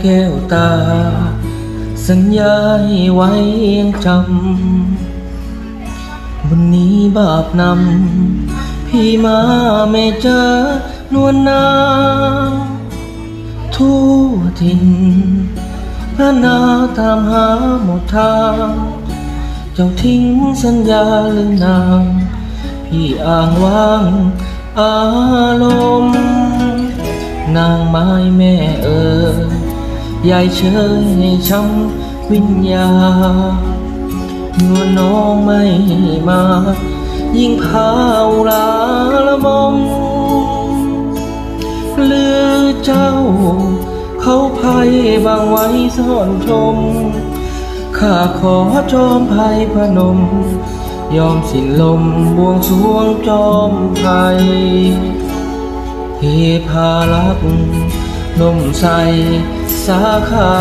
แก้วตา สัญญาให้ไว้ยังจำวันนี้บาปนำพี่มาไม่เจอนวลนางทั่วถิ่นพระนาตามหาหมดทาง เจ้าทิ้งสัญญาหรือนาง พี่อ่างว่างอารมณ์ นางไม้แม่เอ๋ยยายเชยให้ช้ำวิญญาณนวน้องไม่มา ยิ่งพาวลาละมมเลือเจ้า เขาภัยบางไว้ซ่อนชม ข้าขอจอมภัยพนม ยอมสิ้นลมบวงสวงจอมภัย เทพาลักนมใสสาขา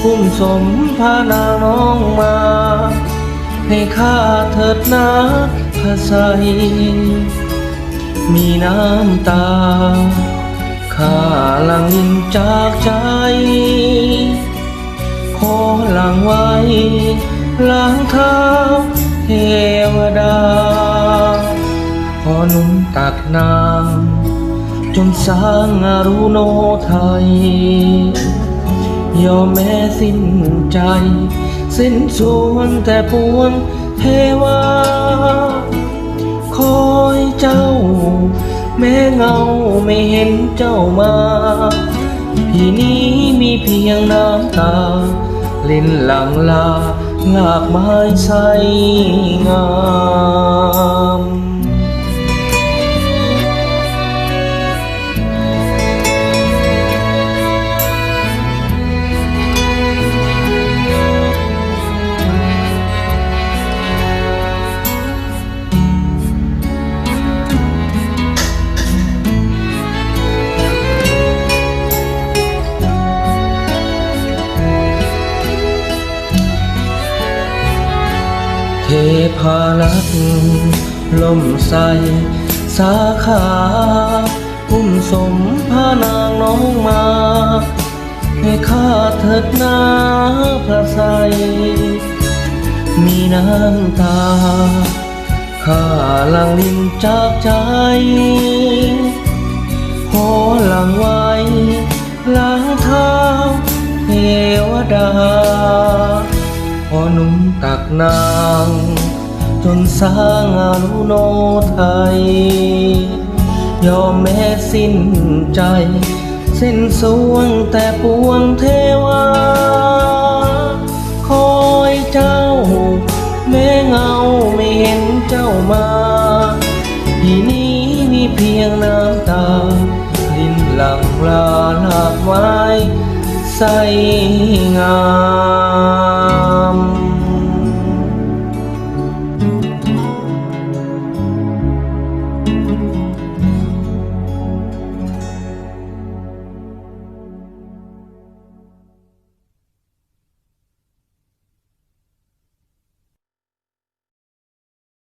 คุ้มสมพานางน้องมา ให้ข้าเถิดนาพระใสมีน้ำตา ข้าหลังจากใจ ขอหลังไว้ล้างเท้าเทวดา ขอหนุนตักน้ำ จนสร้างอารุโนไทย ยอมแม้สิ้นใจ สิ้นส่วนแต่ปวงเทวา คอยเจ้า แม้เงาไม่เห็นเจ้ามาพี่นี้มีเพียงน้ำตาลินหลังลาหลากไม้ใสงาม เทพาลักษณ์ลมใส สาขาพุ่มสมพานางน้องมา ให้ข้าเถิดนาพระใส มีน้ำตา ข้าลังลินจากใจขอหลังไว้ล้างเท้าเทวดา หนุ่มตักนาง จนสร้างอารุโนไทย ยอมแม้สิ้นใจ สิ้นสวงแต่ปวงเทวา คอยเจ้า แม้เงาไม่เห็นเจ้ามาที่นี้มีเพียงน้ำตาดินหลังลาหลากไม้ใสงาม